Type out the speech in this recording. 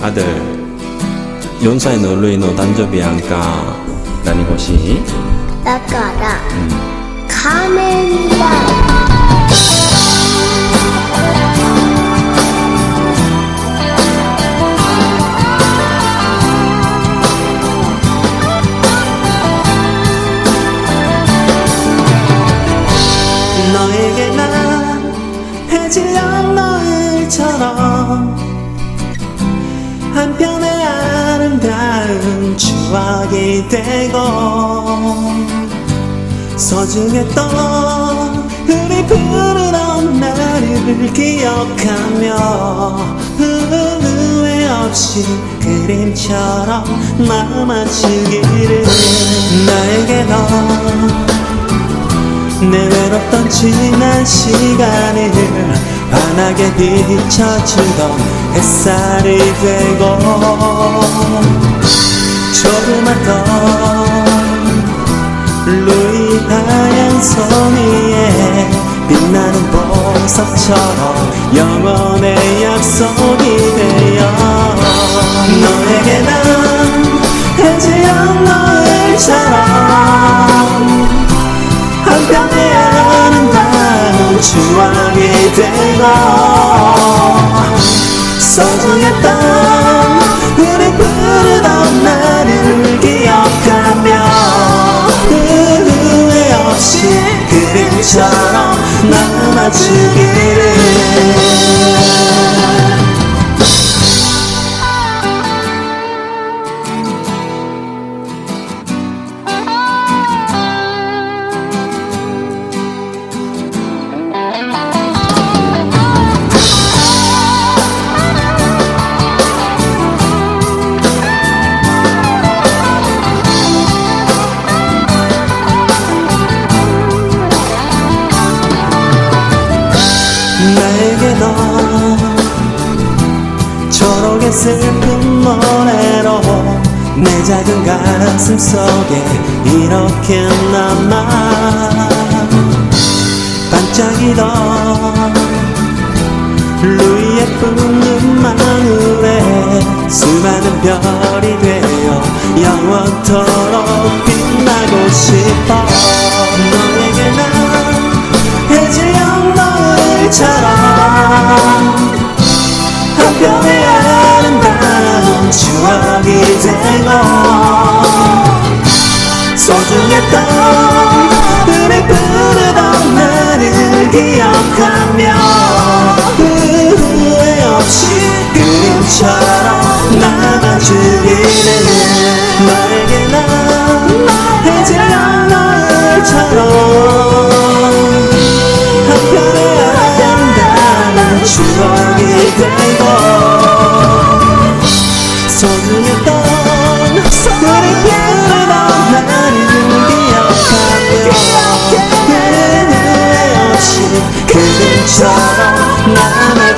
아들 4歳のルイの誕生日やんか何欲しいだから、仮面ラ 추억이 되고 소중했던 우리 푸르던 나를 기억하며 후회 없이 그림처럼 남아주기를 나에게 넌내 외롭던 지난 시간을 환하게 비춰주던 햇살이 되고 조그맣던 루이 손 위에 빛나는 보석처럼 영원의 약속이 되어 너에게 난 해질녘 노을처럼 한편의 아름다운 추억이 되고 소중했던 우리 부르던 나를 기억하며 후회 없이 그림처럼 남아주기 넌 초록의 슬픈 노래로 내 작은 가슴 속에 이렇게 남아. 반짝이던 루이의 뿜는 마늘에 수많은 별이 되어 영원토록 빛나고 싶어. 너에게 난 해질녘 노을처럼 기억하며 후회 없이 그림처럼 남아주기를 바람처럼 남의